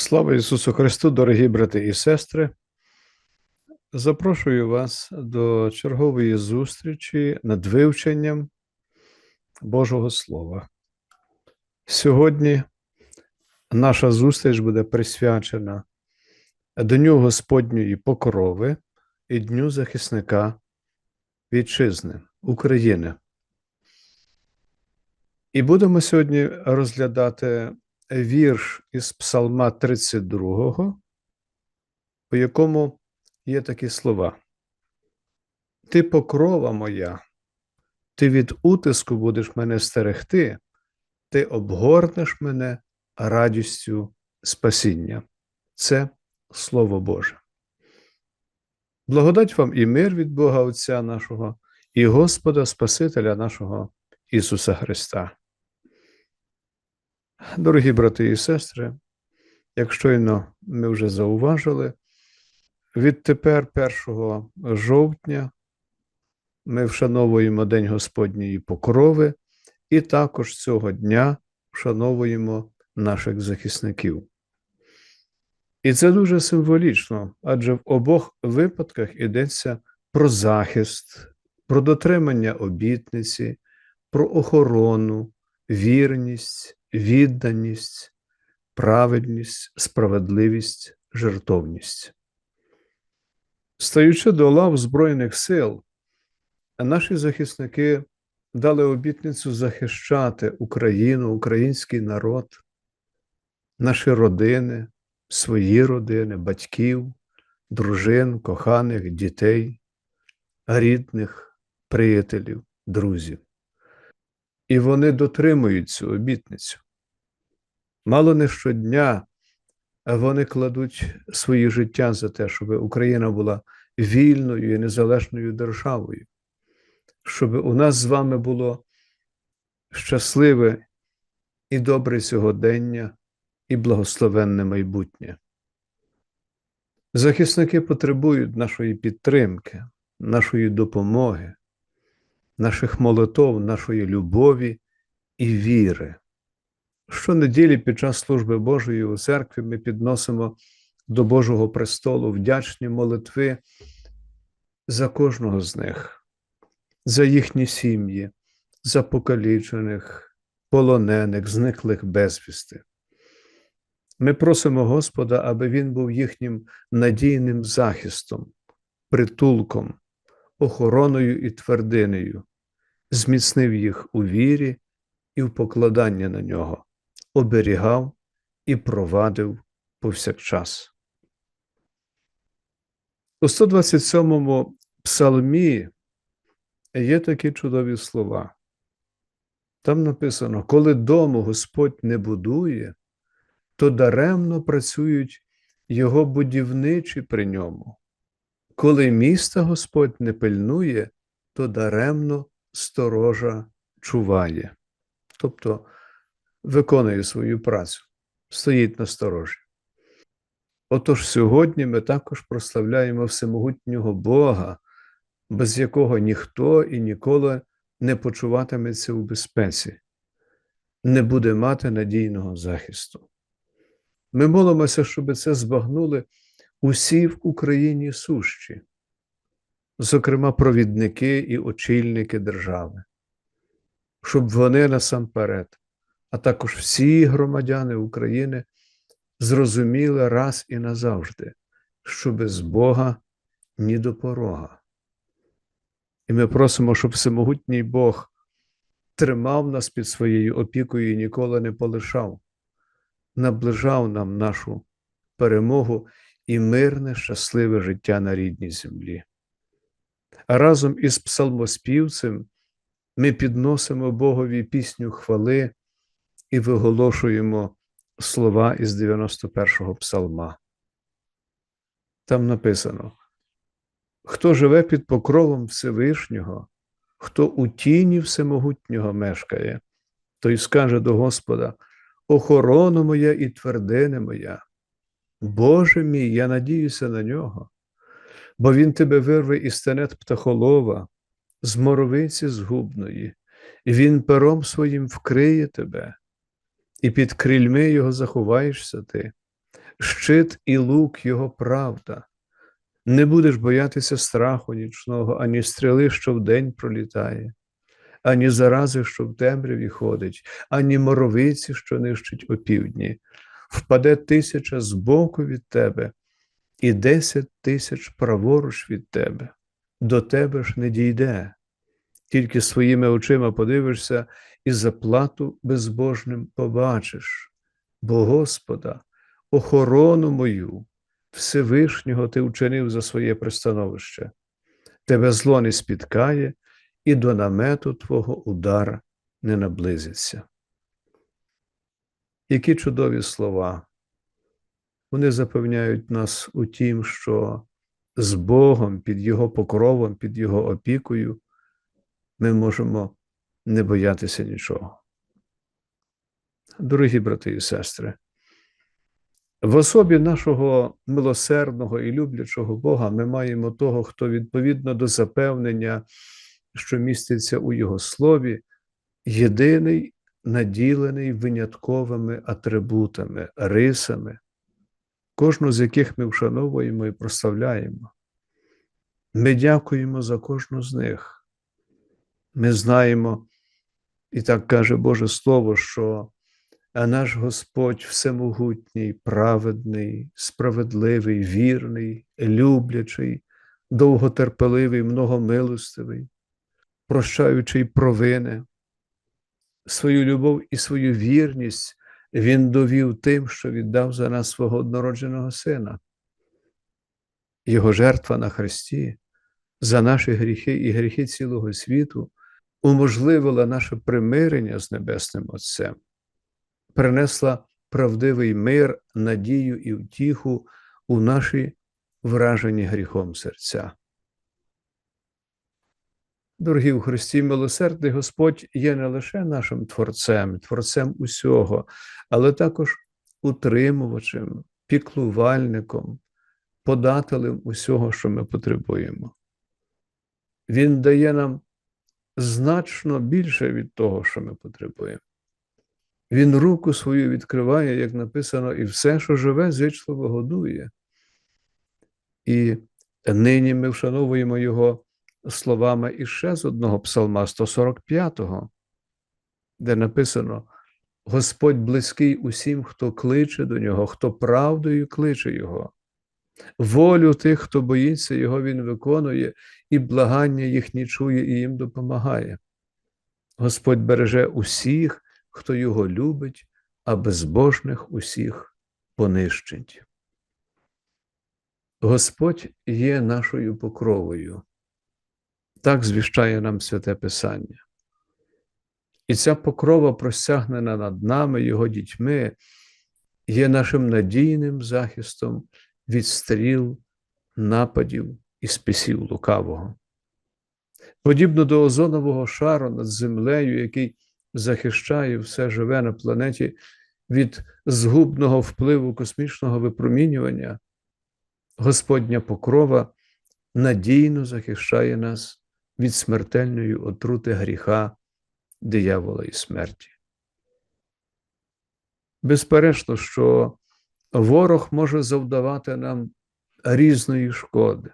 Слава Ісусу Христу, дорогі брати і сестри. Запрошую вас до чергової зустрічі над вивченням Божого Слова. Сьогодні наша зустріч буде присвячена Дню Господньої покрови і Дню захисника Вітчизни України. І будемо сьогодні розглядати вірш із Псалма 32, у якому є такі слова: Ти покрова моя, ти від утиску будеш мене стерегти, ти обгорнеш мене радістю спасіння. Це Слово Боже. Благодать вам і мир від Бога Отця нашого і Господа Спасителя нашого Ісуса Христа. Дорогі брати і сестри, як щойно ми вже зауважили, відтепер 1 жовтня ми вшановуємо День Господньої покрови і також цього дня вшановуємо наших захисників. І це дуже символічно, адже в обох випадках йдеться про захист, про дотримання обітниці, про охорону, вірність відданість, праведність, справедливість, жертовність. Стаючи до лав Збройних сил, наші захисники дали обітницю захищати Україну, український народ, наші родини, свої родини, батьків, дружин, коханих, дітей, рідних, приятелів, друзів і вони дотримують цю обітницю. Мало не щодня вони кладуть свої життя за те, щоб Україна була вільною і незалежною державою, щоб у нас з вами було щасливе і добре сьогодення, і благословенне майбутнє. Захисники потребують нашої підтримки, нашої допомоги наших молитов, нашої любові і віри. Щонеділі під час служби Божої у церкві ми підносимо до Божого престолу вдячні молитви за кожного з них, за їхні сім'ї, за покалічених, полонених, зниклих безвісти. Ми просимо Господа, аби Він був їхнім надійним захистом, притулком, охороною і твердинею, зміцнив їх у вірі і в покладання на нього, оберігав і провадив повсякчас. У 127-му псалмі є такі чудові слова. Там написано: коли дому Господь не будує, то даремно працюють його будівничі при ньому. Коли міста Господь не пильнує, то даремно сторожа чуває, тобто виконує свою працю, стоїть на сторожі. Отож сьогодні ми також прославляємо всемогутнього Бога, без якого ніхто і ніколи не почуватиметься у безпеці, не буде мати надійного захисту. Ми молимося, щоб це збагнули усі в Україні сущі, зокрема провідники і очільники держави, щоб вони насамперед, а також всі громадяни України зрозуміли раз і назавжди, що без Бога ні до порога. І ми просимо, щоб всемогутній Бог тримав нас під своєю опікою і ніколи не полишав, наближав нам нашу перемогу і мирне, щасливе життя на рідній землі. Разом із псалмоспівцем ми підносимо Богові пісню хвали і виголошуємо слова із 91-го псалма. Там написано: хто живе під покровом Всевишнього, хто у тіні всемогутнього мешкає, той скаже до Господа: Охорона моя і твердине моя, Боже мій, я надіюся на нього бо він тебе вирве із тенет птахолова, з моровиці згубної, і він пером своїм вкриє тебе, і під крильми його заховаєшся ти, щит і лук Його правда. Не будеш боятися страху нічного, ані стріли, що вдень пролітає, ані зарази, що в темряві ходить, ані моровиці, що нищить опівдні. Впаде тисяча збоку від тебе, і десять тисяч праворуч від тебе, до тебе ж не дійде. Тільки своїми очима подивишся і заплату безбожним побачиш, бо Господа, охорону мою, Всевишнього ти вчинив за своє пристановище, тебе зло не спіткає, і до намету Твого удара не наблизиться. Які чудові слова! Вони запевняють нас у тім, що з Богом, під Його покровом, під Його опікою ми можемо не боятися нічого. Дорогі брати і сестри, в особі нашого милосердного і люблячого Бога ми маємо того, хто відповідно до запевнення, що міститься у Його слові, єдиний наділений винятковими атрибутами, рисами, кожну з яких ми вшановуємо і прославляємо. Ми дякуємо за кожну з них. Ми знаємо, і так каже Боже Слово, що наш Господь всемогутній, праведний, справедливий, вірний, люблячий, довготерпеливий, многомилостивий, прощаючий провини, свою любов і свою вірність Він довів тим, що віддав за нас свого однородженого Сина. Його жертва на Христі за наші гріхи і гріхи цілого світу уможливила наше примирення з Небесним Отцем, принесла правдивий мир, надію і втіху у наші вражені гріхом серця. Дорогі в Христі, милосердний Господь є не лише нашим Творцем, Творцем усього, але також утримувачем, піклувальником, подателем усього, що ми потребуємо. Він дає нам значно більше від того, що ми потребуємо. Він руку свою відкриває, як написано, і все, що живе, зичливо годує. І нині ми вшановуємо його словами іще з одного псалма 145-го, де написано: Господь близький усім, хто кличе до нього, хто правдою кличе Його. Волю тих, хто боїться Його, Він виконує, і благання їхні чує і їм допомагає. Господь береже усіх, хто його любить, а безбожних усіх понищить. Господь є нашою покровою. Так звіщає нам святе Писання. І ця покрова, простягнена над нами, Його дітьми, є нашим надійним захистом від стріл, нападів і списів лукавого. Подібно до озонового шару над землею, який захищає все живе на планеті від згубного впливу космічного випромінювання, Господня покрова надійно захищає нас від смертельної отрути гріха, диявола і смерті. Безперечно, що ворог може завдавати нам різної шкоди,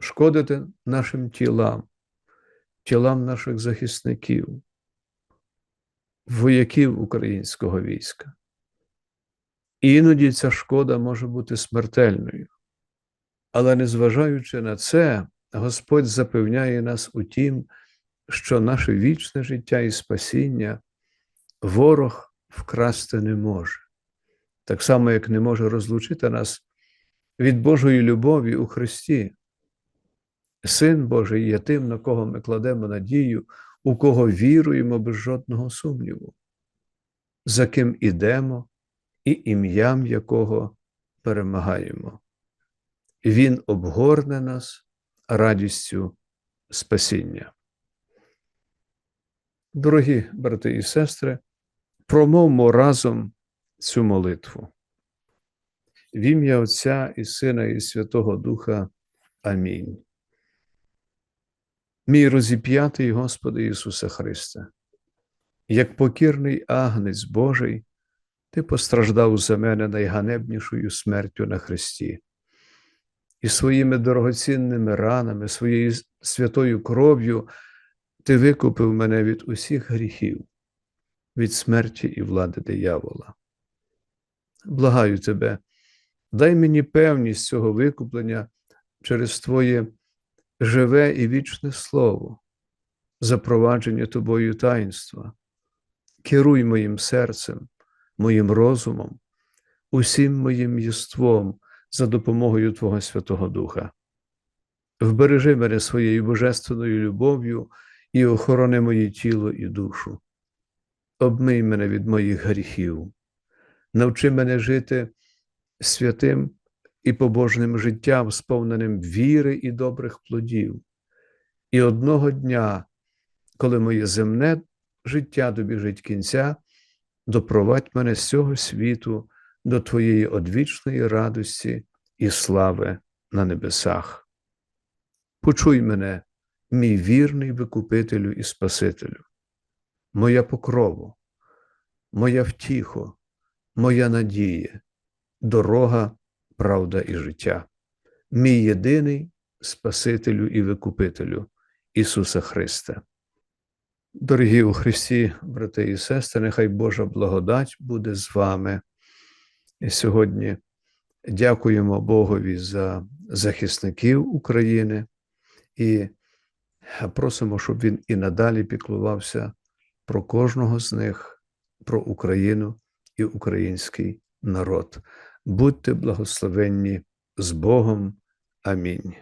шкодити нашим тілам, тілам наших захисників, вояків українського війська. Іноді ця шкода може бути смертельною. Але незважаючи на це, Господь запевняє нас у тім, що наше вічне життя і спасіння ворог вкрасти не може, так само, як не може розлучити нас від Божої любові у Христі. Син Божий є тим, на кого ми кладемо надію, у кого віруємо без жодного сумніву, за ким ідемо і ім'ям якого перемагаємо. Він обгорне нас радістю спасіння. Дорогі брати і сестри, промовмо разом цю молитву. В ім'я Отця і Сина, і Святого Духа. Амінь. Мій розіп'ятий Господи Ісусе Христе, як покірний агнець Божий, Ти постраждав за мене найганебнішою смертю на Христі, і своїми дорогоцінними ранами, своєю святою кров'ю ти викупив мене від усіх гріхів, від смерті і влади диявола. Благаю тебе, дай мені певність цього викуплення через Твоє живе і вічне Слово, запровадження тобою таїнства. Керуй моїм серцем, моїм розумом, усім моїм єством за допомогою Твого Святого Духа. Вбережи мене своєю божественною любов'ю і охорони моє тіло і душу. Обмий мене від моїх гріхів, навчи мене жити святим і побожним життям, сповненим віри і добрих плодів. І одного дня, коли моє земне життя добіжить кінця, допровадь мене з цього світу до Твоєї одвічної радості і слави на небесах. Почуй мене, мій вірний викупителю і Спасителю, моя покрову, моя втіхо, моя надія, дорога, правда і життя, мій єдиний Спасителю і Викупителю Ісуса Христа. Дорогі у Христі, брати і сестри, нехай Божа благодать буде з вами. Сьогодні дякуємо Богові за захисників України і просимо, щоб Він і надалі піклувався про кожного з них, про Україну і український народ. Будьте благословенні з Богом. Амінь.